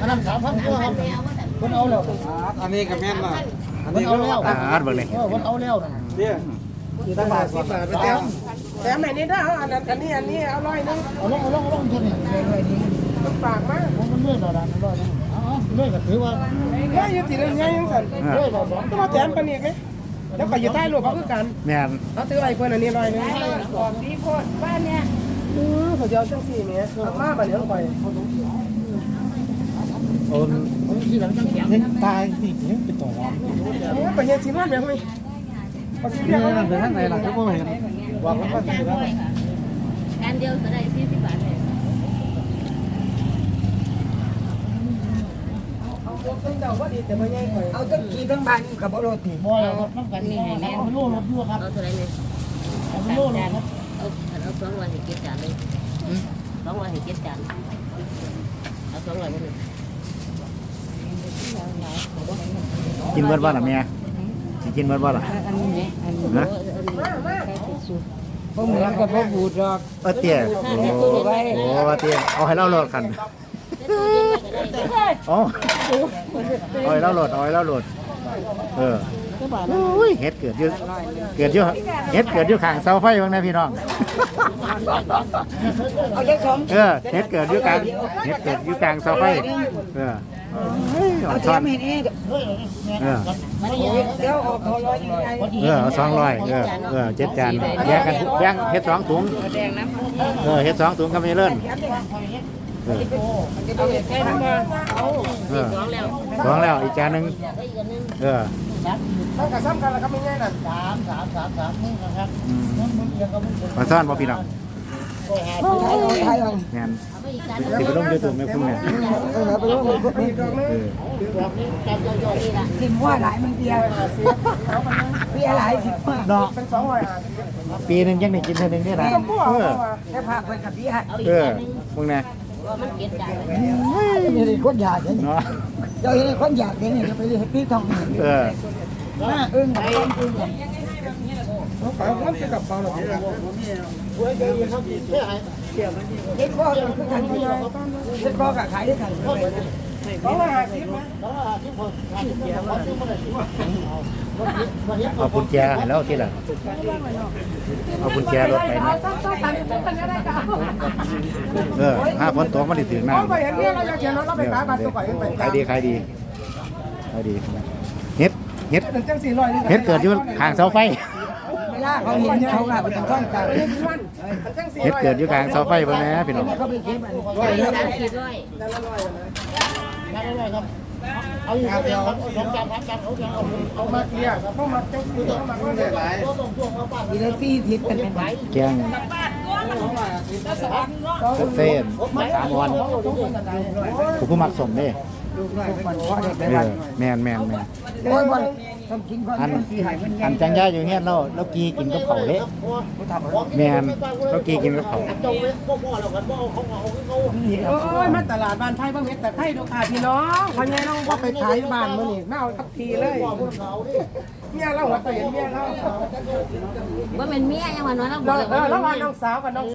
อันนั้นสามพันตัวครับคนเอาแล้วอันนี้ก็แม่นล่ะอันนี้เอาแล้วอ่าอัดเบิ่งเลยเออคนเอาแล้วนะเนี่ยตั้งบาทสิบบาทไปแล้วแถมไหนนี่ได้อันนั้นอันนี้อันนี้เอาร้อยนึงเอาลงเอาลงเอาลงเท่านี้เลยนี่มันฝากมากมันเลื่อยเราดันร้อยนึงเอเลื่อยก็ถือว่าเฮ้ยอยู่ติดเรื่องยังสั่นเลื่อยเราสองต้องมาแถมปานนี้ไหมแล้วก็อยู่ใต้รูปเขาคือกันแม่นเขาซื้ออะไอ้คนอันนี้ร้อยนึงก่อนดีโคตรบ้านเนี่ยเออเขาจะเอาจังสี่เนี่ยเอามาบัดนี้เอาไป โอนที่หลังจังแข็งเห็นตายนี่เห็นเป็นตัวหอมโอ้ยไปเฮ็ดสิมาแม่เฮ้ยปฏินี่เรียกนั่เขานเป็นข้างในหลังก็ไม่เห็นว่ามันก็ถือแล้วอันเดียวจะได้สี่สิบบาทเลยเอาคนเจ้าว่าดีแต่บ่ใหญ่ข่อยเอาตั้งกี่ตั้งบานกับโรตีบ่แล้วครับน้ำกันนี่แน่เอาโล่รถด้วยครับเอาเท่าไหรเนี่ยเอาโล่รถครับเอาเอาสองร้อยให้เก็บจานเลยสองร้อยให้เก็บจานเอาสองร้อยไปเลย กินเบิดบ่ล่ะแม่สิกินเบิดบ่ล่ะอันนี้อันนี้นะพวกเหมือนกับพวกบูดดอกเออเตี้ยโอ้โหว่าเตี้ยเอาให้เราโหลดกันอ๋อเอาให้เราโหลดเอาให้เราโหลดเออ โอ้ยเฮ็ดเกิดอยู่เกิดอยู่เฮ็ดเกิดอยู่ข้างเสาไฟบ้างนะพี่น้อง เอาเล็กสองเออเฮ็ดเกิดอยู่กลางเฮ็ดเกิดอยู่กลางเสาไฟเออเฮ้ยเอาเอาแถซ่อนมให้นี่เออเดี๋ยวออกเขาร้อยยังไงเออเอาสองร้อยเออเออเจ็ดจานแยกกันแบ่งเฮ็ดสองถุงเออเฮ็ดสองถุงก็ไม่เลิ่นเออเอาแค่นั้นมาเออสองแล้วสองแล้วอีกจานหนึ่งได้อีกอั นนึงเออมันก็ซ้ำกันแล้วก็ไม่ง่ายนั่นสามสามสามสามนี่นะครับอืม มันมันเอียงกับมันเป็นมาซ่อนบ่พี่น้องไทยเอาไทยเอางานเอาไปอีกจานสิไปลงยูทูบแม่พุ่งเนี่ยเออไปว่ามันมีดอกนึงเออแบบนี้จานย่อยๆนี่ละสิบว่าหลายมันเบียร์เบียร์หลายสิบว่าเนาะเป็นสองร้อยห้าสิบปีหนึงยังได้กินเท่านึงนี่นะก็พวกเอเอาอว่าแค่พาเพิ่นกับเบียร์เอาอีกเออจานนึงพวกเนี่ยว่ามันเก็บจานไว้นี่เลยคนอยากเห็นเนาะ เจ้าเห็นคนอยากเห็นนี่ไปเฮ็ดที่ทองเออมาอึ้งไปอึ้งเขาขายมันจะกับเปล่าหรอกเว้ยเดี๋ยวเขากินแค่ไหนเฮ็ดข้อกันคือกันที่เฮ็ดข้อกับขายด้วยกัน สองร้อยห้าสิบนะแล้วที่คนที่เกียร์มันที่มันได้วันนี้เอากุญแจให้แล้วที่ละเอากุญแจรถไปนะเออห้าฝนตกมันสิถึงหน้าเอาไปเห็นเนี่ยเราอยากเขียนรถเราไปขายบัตรตัวก่อนไปขายดีขายดีขายดีเฮ็ดเฮ็ดเป็นจังสี่ร้อยนี่เฮ็ดเกิดอยู่ข้างเสาไฟเวลาเขาเห็นเขาก็บ่ต้องท่องกันเฮ็ดเกิดอยู่กลางเสาไฟเบิ่งแหน่พี่น้องเขาไปเก็บอันจานขีดร้อยนั่นเลยครับเอาอยู่เดียวสองจานสามจานเอาเอาเอามาเกียร์เขามาจังสี่เขามาเขาเลยหลายตัวตรงช่วงเขาบ้านทีละสี่สิบเป็นเป็นแกงเส้นสามวันผมผู้มักสมเด้ ลูกน้อยมันพอได้ไปเอวันอแม่นแม่นแม่นโอ้ยบ่ต้องกินก่อนอันสิให้มันใหญ่อันจังย่าอยู่เฮียนเราเรากีกินกับเขาวเละแม่นเรากีกินกับเขาวจงเว้นพ่อพ่อเรากันพ่อเขาเอาเขาโอ้ยมาตลาดบ้านไทยบ้างเม็ดแต่ไทยดูค่ะพี่น้องพันไงน้องว่าไปขายบ้านมื่อนี่น่าเอาทับทีเลยเขาดิเมียเราหัวเตียนเมียเราว่าเป็นเมียยังวันนั้นเราบเราอกเลยเออว่าระหว่างน้องสาวกับน้อง